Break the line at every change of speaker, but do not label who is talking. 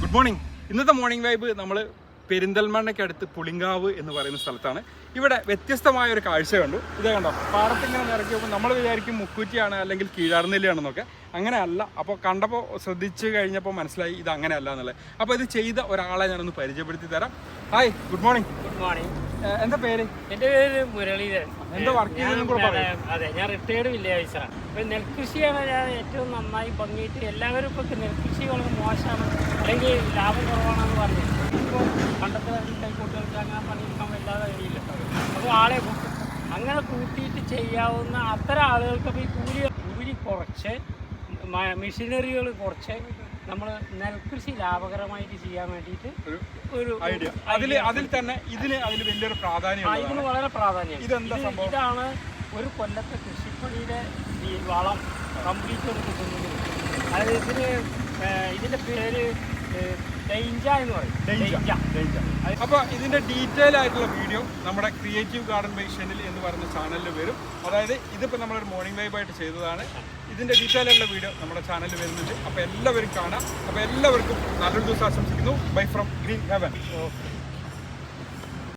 Good morning ഇന്നത്തെ morning vibe നമ്മൾ പെരിന്തൽമണ്ണയ്ക്ക് അടുത്ത് പുളിങ്കാവ് എന്ന് പറയുന്ന സ്ഥലത്താണ്. ഇവിടെ വ്യത്യസ്തമായ ഒരു കാഴ്ച കണ്ടു ഇതേ കണ്ടോ? പാടത്തിങ്ങനെ നിറയ്ക്കുമ്പോൾ നമ്മൾ വിചാരിക്കും മുക്കൂറ്റിയാണ് അല്ലെങ്കിൽ അങ്ങനെ അല്ല അപ്പോൾ കണ്ടപ്പോൾ ശ്രദ്ധിച്ചു കഴിഞ്ഞപ്പോൾ മനസ്സിലായി ഇത് അങ്ങനെ അല്ല എന്നുള്ളത്. അപ്പോൾ ഇത് ചെയ്ത ഒരാളെ ഞാനൊന്ന് പരിചയപ്പെടുത്തി തരാം. Hi good morning
good morning
എന്താ പേര്?
എന്റെ പേര് മുരളീധരൻ
എന്താ വർക്ക് കൂടെ പറയാം.
അതെ ഞാൻ റിട്ടയർഡ് വില്ലേജ് ഓഫീസറാണ് ഇപ്പം നെൽകൃഷിയാണ് ഞാൻ ഏറ്റവും നന്നായി ഭംഗിയിട്ട് എല്ലാവരും ഇപ്പോൾ നെൽകൃഷി വളരെ മോശമാണ്. അല്ലെങ്കിൽ ലാഭം കുറവാണെന്ന് പറഞ്ഞു ഇപ്പോൾ പണ്ടത്തെ കൈക്കോട്ടുകൾക്ക് അങ്ങനെ പണിയെടുക്കാൻ വല്ലാതെ കഴിയില്ല അപ്പോൾ ആളെ കൂട്ടും അങ്ങനെ കൂട്ടിയിട്ട് ചെയ്യാവുന്ന അത്തരം ആളുകൾക്ക് ഈ കൂലി കൂലി കുറച്ച് മെഷീനറികൾ കുറച്ച് നമ്മൾ നെൽകൃഷി ലാഭകരമായിട്ട് ചെയ്യാൻ വേണ്ടിയിട്ട്
ഒരു ഐഡിയ. അതിൽ അതിൽ തന്നെ ഇതിന് അതിൽ വലിയൊരു പ്രാധാന്യം
ഇതിന് വളരെ പ്രാധാന്യം.
ഇതെന്താ സംഭവം?
ഇതാണ് ഒരു കൊല്ലത്തെ കൃഷിപ്പണിയുടെ ഈ വളം കംപ്ലീറ്റ് കൊടുക്കുന്നത് അതായത് ഇതിന് ഇതിന്റെ പേര് ഡെയിഞ്ച എന്ന് പറയും. ഡെയിഞ്ച.
അപ്പോൾ ഇതിന്റെ ഡീറ്റെയിൽ ആയിട്ടുള്ള വീഡിയോ നമ്മുടെ ക്രിയേറ്റീവ് ഗാർഡൻ ബൈ ഷെനിൽ എന്ന് പറയുന്ന ചാനലിൽ വരും. അതായത് ഇതിപ്പോൾ നമ്മളൊരു മോർണിംഗ് വൈബ് ആയിട്ട് ചെയ്തതാണ്. ഇതിന്റെ ഡീറ്റെയിൽ ഉള്ള വീഡിയോ നമ്മുടെ ചാനലിൽ വരുന്നുണ്ട്. അപ്പോൾ എല്ലാവരും കാണാം. അപ്പോൾ എല്ലാവർക്കും നല്ലൊരു ദിവസം ആശംസിക്കുന്നു. Bye from green heaven
okay.